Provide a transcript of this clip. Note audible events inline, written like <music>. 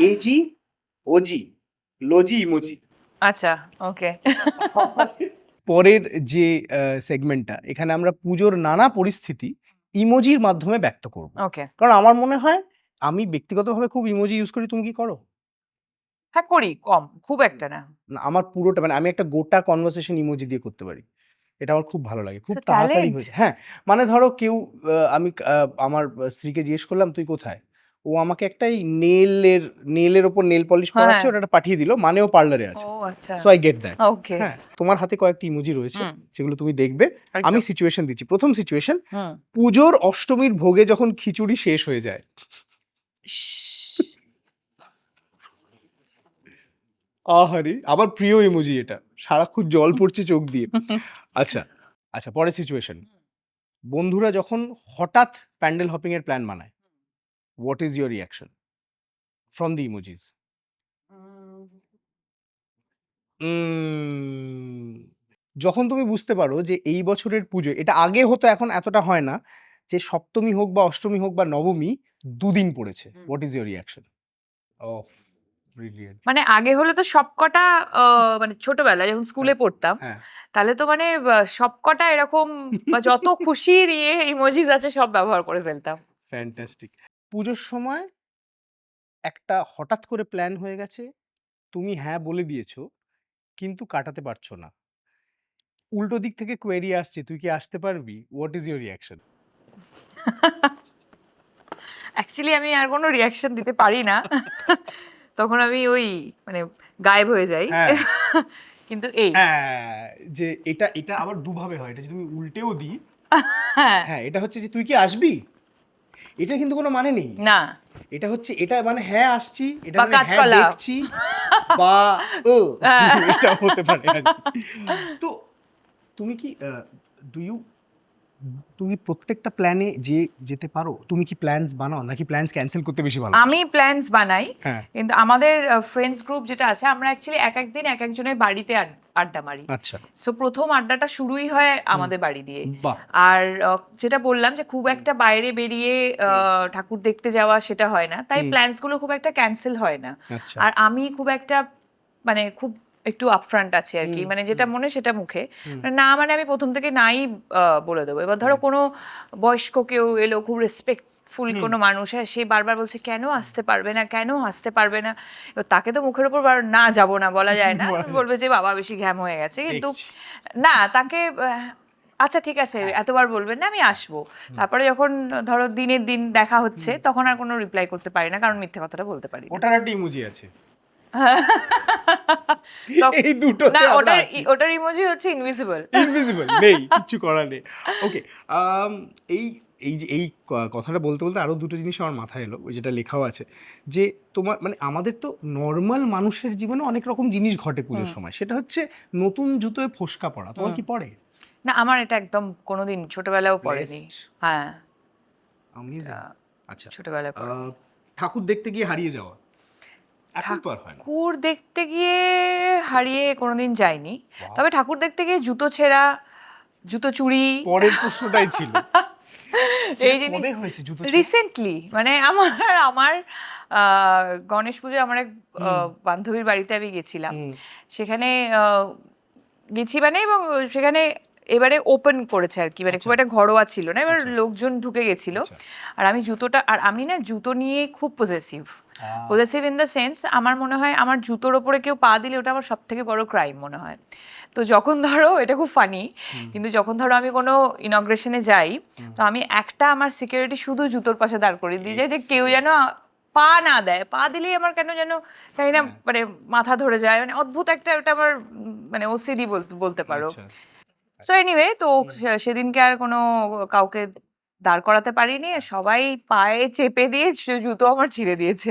AG OG লোজি emoji আচ্ছা ওকে। পরের যে সেগমেন্টটা এখানে আমরা পুজোর নানা পরিস্থিতি ইমোজির মাধ্যমে ব্যক্ত করব। ওকে। কারণ আমার মনে হয় আমি ব্যক্তিগতভাবে খুব ইমোজি ইউজ করি তুমি কি করো? হ্যাঁ করি কম খুব একটা না। না আমার পুরোটা মানে আমি একটা গোটা কনভারসেশন ইমোজি দিয়ে করতে পারি। এটা আমার খুব ভালো লাগে খুব তাড়াতাড়ি. হয়ে যায়। হ্যাঁ মানে ধরো কেউ আমি আমার স্ত্রীকে জিজ্ঞেস করলাম তুই কোথায়? ও আমাকে একটাই নেলের নেলের ওপর নেল পলিশ করাচ্ছে হ্যাঁ। ওটা পাঠিয়ে দিল মানেও পার্লারে আছে। ও আচ্ছা। So I get that okay হ্যাঁ তোমার হাতে কয়েকটি ইমোজি রয়েছে যেগুলো তুমি দেখবে। আমি সিচুয়েশন দিচ্ছি। প্রথম সিচুয়েশন পুজোর অষ্টমীর ভোগে যখন খিচুড়ি শেষ হয়ে যায়। আহারে আবার প্রিয় ইমোজি এটা। সারাক্ষণ জল পড়ছে চোখ দিয়ে। <laughs> আচ্ছা আচ্ছা পরের সিচুয়েশন বন্ধুরা যখন হঠাৎ প্যান্ডেল হপিং এর প্ল্যান বানায় what is your reaction from the emojis যখন তুমি বুঝতে পারো যে এই বছরের পুজো এটা আগে হতো এখন এতটা হয় না যে সপ্তমী হোক বা অষ্টমী হোক বা নবমী দুদিন পড়েছে। হুম। What is your reaction brilliant মানে আগে হলে তো সবকটা আহ, মানে ছোটবেলায় যখন স্কুলে পড়তাম হ্যাঁ। তাহলে তো মানে আহ, সবকটা এরকম বা যত খুশির ইয়ে ইমোজিস আছে সব ব্যবহার করে ফেলতাম। ফ্যান্টাস্টিক পুজোর সময় একটা হঠাৎ করে প্ল্যান হয়ে গেছে তুমি হ্যাঁ বলে দিয়েছ কিন্তু কাটাতে পারছ না। উল্টো দিক থেকে কোয়েরি আসছে তুই কি আসতে পারবি? What is your reaction actually আমি আর কোনো রিয়াকশন দিতে পারি না। তখন আমি ওই মানে গায়েব হয়ে যাই। হ্যাঁ। কিন্তু এই হ্যাঁ যে এটা এটা আবার দুভাবে হয়। এটা যদি তুমি উল্টেও দিই হ্যাঁ। হ্যাঁ এটা হচ্ছে যে তুই কি আসবি? এটা কিন্তু কোনো মানে নেই। না। এটা হচ্ছে এটা মানে হ্যাঁ আসছি এটা মানে হ্যাঁ দেখছি বা ও। <laughs> এটা হতে পারে তো তুমি কি ডু ইউ তুমি প্রত্যেকটা প্ল্যানে যে যেতে পারো তুমি কি প্ল্যানস বানাও নাকি প্ল্যানস ক্যান্সেল করতে বেশি ভালো আমি প্ল্যানস বানাই হ্যাঁ। কিন্তু আমাদের ফ্রেন্ডস গ্রুপ যেটা আছে আমরা অ্যাকচুয়ালি এক একদিন এক একজনের বাড়িতে আড- আড্ডা মারি। আচ্ছা। সো প্রথম আড্ডাটা শুরুই হয় আমাদের বাড়ি দিয়ে। আর যেটা বললাম যে খুব একটা বাইরে বেরিয়ে ঠাকুর দেখতে যাওয়া সেটা হয় না। তাই। প্ল্যানসগুলো খুব একটা ক্যান্সেল হয় না। আচ্ছা। আর আমি খুব একটা মানে খুব একটু আপফ্রন্ট আছে আর কি। মানে যেটা মনে সেটা মুখে। মানে না মানে আমি প্রথম থেকে নাই বলে দেবো। এবার ধরো কোনো বয়স্ক কেউ এলো খুব রেসপেক্টফুল হুম। কোনো মানুষ হ্যাঁ সে বারবার বলছে কেন আসতে পারবে না? কেন আসতে পারবে না? তাকে তো মুখের উপর না যাব না বলা যায় না। <laughs> বলা বলবে যে বাবা বেশি ঘ্যাম হয়ে গেছে। কিন্তু না তাকে আচ্ছা ঠিক আছে হ্যাঁ। এতবার বলবেন না আমি আসব। তারপরে যখন ধরো দিনের দিন দেখা হচ্ছে তখন আর কোনো রিপ্লাই করতে পারি না কারণ মিথ্যে কথাটা বলতে পারি। ওটার একটা ইমোজি আছে। <laughs> <laughs> এই দুটো না ওটার ওটার ইমোজি হচ্ছে ইনভিজিবল ইনভিজিবল <laughs> নেই কিচ্ছু করার নেই। ওকে এই এই যে এই কথাটা বলতে বলতে আরও দুটো জিনিস আমার মাথায় এলো ওই যেটা লেখাও আছে। যে তোমার মানে আমাদের তো নর্মাল মানুষের জীবনে অনেক রকম জিনিস ঘটে পুজোর সময়। সেটা হচ্ছে নতুন জুতোয় ফোসকা পড়া তোমার কি পড়ে না আমার এটা একদম কোনোদিন ছোটবেলাও পড়েনি হ্যাঁ. আচ্ছা। ছোটবেলায় ঠাকুর দেখতে গিয়ে হারিয়ে যাওয়া। এখন তো আর হয় না ঠাকুর দেখতে গিয়ে হারিয়ে কোনোদিন যাইনি Wow. তবে ঠাকুর দেখতে গিয়ে জুতো ছেঁড়া জুতো চুরি। পরের প্রশ্নটাই ছিল। <laughs> এই জিনিস? রিসেন্টলি মানে আমার আমার আহ, গণেশ পুজোয় আমার এক বান্ধবীর বাড়িতে আমি গেছিলাম। সেখানে আহ, গেছি মানে এবং সেখানে এবারে ওপেন করেছে আর কি মানে খুব একটা ঘরোয়া ছিল না এবার আচ্ছা। লোকজন ঢুকে গেছিল। আচ্ছা। আর আমি জুতোটা আর আমি না জুতো নিয়ে খুব possessive possessive in the sense আমার মনে হয় আমার জুতোর ওপরে কেউ পা দিলে ওটা আমার সব থেকে বড় ক্রাইম মনে হয়। তো যখন ধরো এটা খুব ফানি কিন্তু যখন ধরো আমি কোনো ইনগ্রেশনে যাই তো আমি একটা আমার সিকিউরিটি শুধু জুতোর পাশে দাঁড় করিয়ে দিয়ে যাই যে কেউ যেন পা না দেয় পা দিলেই আমার কেন যেন জানি না হ্যাঁ। মানে মাথা ধরে যায় মানে অদ্ভুত একটা ওটা আমার মানে ওসিডি বলতে পারো। আচ্ছা। সো এনিওয়ে তো সেদিনকে আর কোনো কাউকে দাঁড় করাতে পারিনি। সবাই পায়ে চেপে দিয়ে জুতো আমার ছিঁড়ে দিয়েছে।